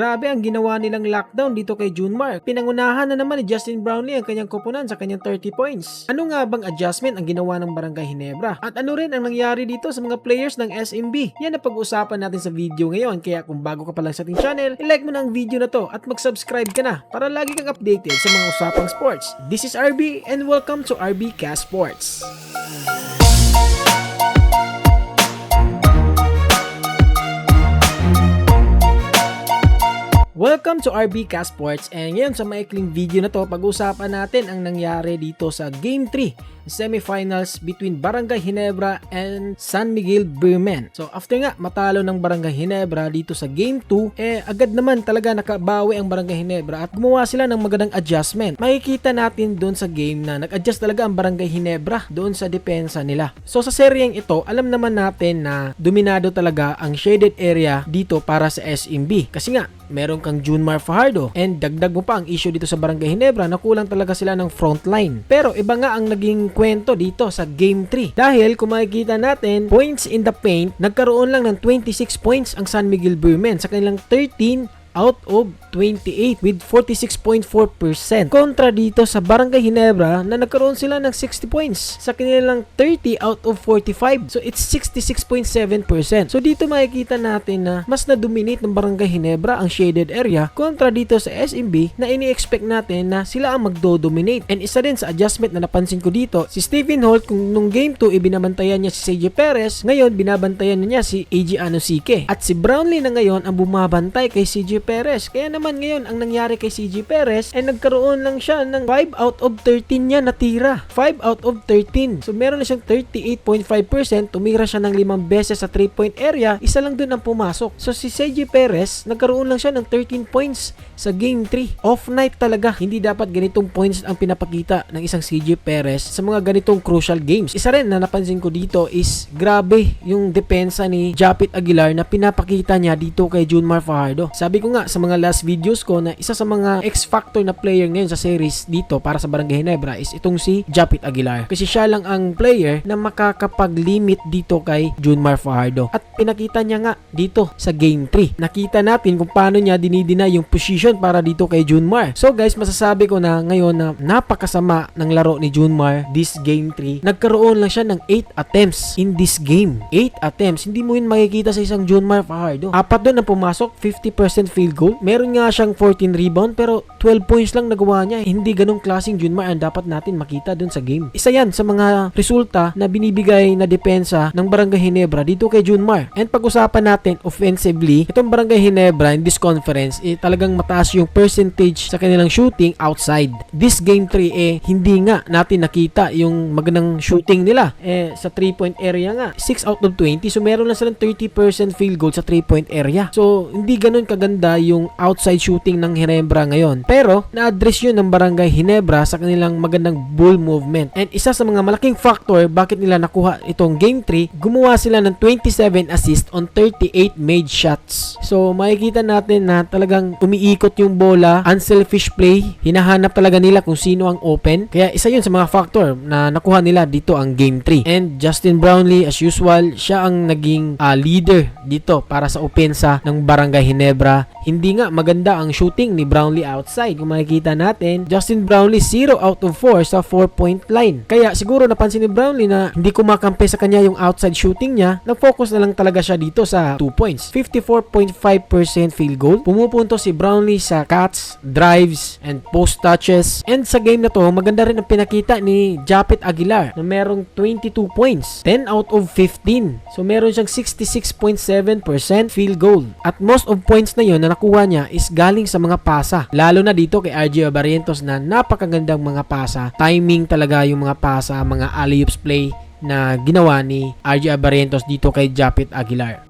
Grabe ang ginawa nilang lockdown dito kay Junmar. Pinangunahan na naman ni Justin Brownlee ang kanyang koponan sa kanyang 30 points. Ano nga bang adjustment ang ginawa ng Barangay Hinebra? At ano rin ang nangyari dito sa mga players ng SMB? Yan ang pag-usapan natin sa video ngayon. Kaya kung bago ka pa lang sa ating channel, i-like mo na ang video na to at mag-subscribe ka na para lagi kang updated sa mga usapang sports. This is RB and welcome to RB Cast Sports. Welcome to RB Cast Sports and ngayon sa maikling video na to pag-usapan natin ang nangyari dito sa Game 3 semifinals between Barangay Hinebra and San Miguel Beermen. So after nga matalo ng Barangay Hinebra dito sa Game 2 eh agad naman talaga nakabawi ang Barangay Hinebra at gumawa sila ng magandang adjustment. Makikita natin doon sa game na nag-adjust talaga ang Barangay Hinebra doon sa depensa nila. So sa seryeng ito alam naman natin na dominado talaga ang shaded area dito para sa SMB kasi nga meron kang Junmar Fajardo and dagdag mo pa ang issue dito sa Barangay Hinebra na kulang talaga sila ng front line. Pero iba nga ang naging kwento dito sa Game 3 dahil kung makikita natin points in the paint nagkaroon lang ng 26 points ang San Miguel Beermen sa kanilang 13 out of 28 with 46.4%. Kontra dito sa Barangay Hinebra na nagkaroon sila ng 60 points sa kanilang 30 out of 45. So it's 66.7%. So dito makikita natin na mas na-dominate ng Barangay Hinebra ang shaded area kontra dito sa SMB na ini-expect natin na sila ang magdo-dominate. And isa din sa adjustment na napansin ko dito, si Stephen Holt kung nung game 2 ibinabantayan niya si CJ Perez, ngayon binabantayan niya si AJ Anosike. At si Brownlee na ngayon ang bumabantay kay CJ Perez. Kaya naman ngayon ang nangyari kay CJ Perez ay nagkaroon lang siya ng 5 out of 13 niya natira. 5 out of 13. So meron na siyang 38.5%. Tumira siya ng 5 beses sa 3 point area. Isa lang dun ang pumasok. So si CJ Perez nagkaroon lang siya ng 13 points sa game 3. Off night talaga. Hindi dapat ganitong points ang pinapakita ng isang CJ Perez sa mga ganitong crucial games. Isa rin na napansin ko dito is grabe yung depensa ni Japit Aguilar na pinapakita niya dito kay Junmar Fajardo. Sabi ko nga sa mga last videos ko na isa sa mga X-factor na player ngayon sa series dito para sa Barangay Hinebra is itong si Japit Aguilar. Kasi siya lang ang player na makakapag-limit dito kay Junmar Fajardo. At pinakita niya nga dito sa game 3. Nakita natin kung paano niya dinidina yung position para dito kay Junmar. So guys, masasabi ko na ngayon na napakasama ng laro ni Junmar this game 3. Nagkaroon lang siya ng 8 attempts in this game. 8 attempts. Hindi mo yun makikita sa isang Junmar Fajardo. Apat doon na pumasok, 50% field goal. Meron nga siyang 14 rebound pero 12 points lang nagawa niya. Hindi ganong klaseng Junmar ang dapat natin makita dun sa game. Isa yan sa mga resulta na binibigay na depensa ng Barangay Hinebra dito kay Junmar. And pag-usapan natin offensively, itong Barangay Hinebra in this conference, eh, talagang mataas yung percentage sa kanilang shooting outside. This game 3 eh, hindi nga natin nakita yung magandang shooting nila. Eh, sa 3-point area nga, 6 out of 20. So, meron lang silang 30% field goal sa 3-point area. So, hindi ganun kaganda yung outside shooting ng Hinebra ngayon. Pero, na-address yun ng Barangay Hinebra sa kanilang magandang ball movement. And isa sa mga malaking factor bakit nila nakuha itong game 3, gumawa sila ng 27 assist on 38 made shots. So, makikita natin na talagang umiikot yung bola, unselfish play, hinahanap talaga nila kung sino ang open. Kaya isa yun sa mga factor na nakuha nila dito ang game 3. And Justin Brownlee, as usual, siya ang naging ah, leader dito para sa opensa ng Barangay Hinebra. Hindi nga maganda ang shooting ni Brownlee outside. Kung makikita natin, Justin Brownlee 0 out of 4 sa 4-point line. Kaya siguro napansin ni Brownlee na hindi kumakampi sa kanya yung outside shooting niya. Nag-focus na lang talaga siya dito sa 2 points. 54.5% field goal. Pumupunto si Brownlee sa cuts, drives, and post touches. And sa game na to, maganda rin ang pinakita ni Japit Aguilar na merong 22 points. 10 out of 15. So meron siyang 66.7% field goal. At most of points na yon na nakuha niya is galing sa mga pasa. Lalo na dito kay RJ Barrientos na napakagandang mga pasa. Timing talaga yung mga pasa, mga alley-oops play na ginawa ni RJ Barrientos dito kay Japit Aguilar.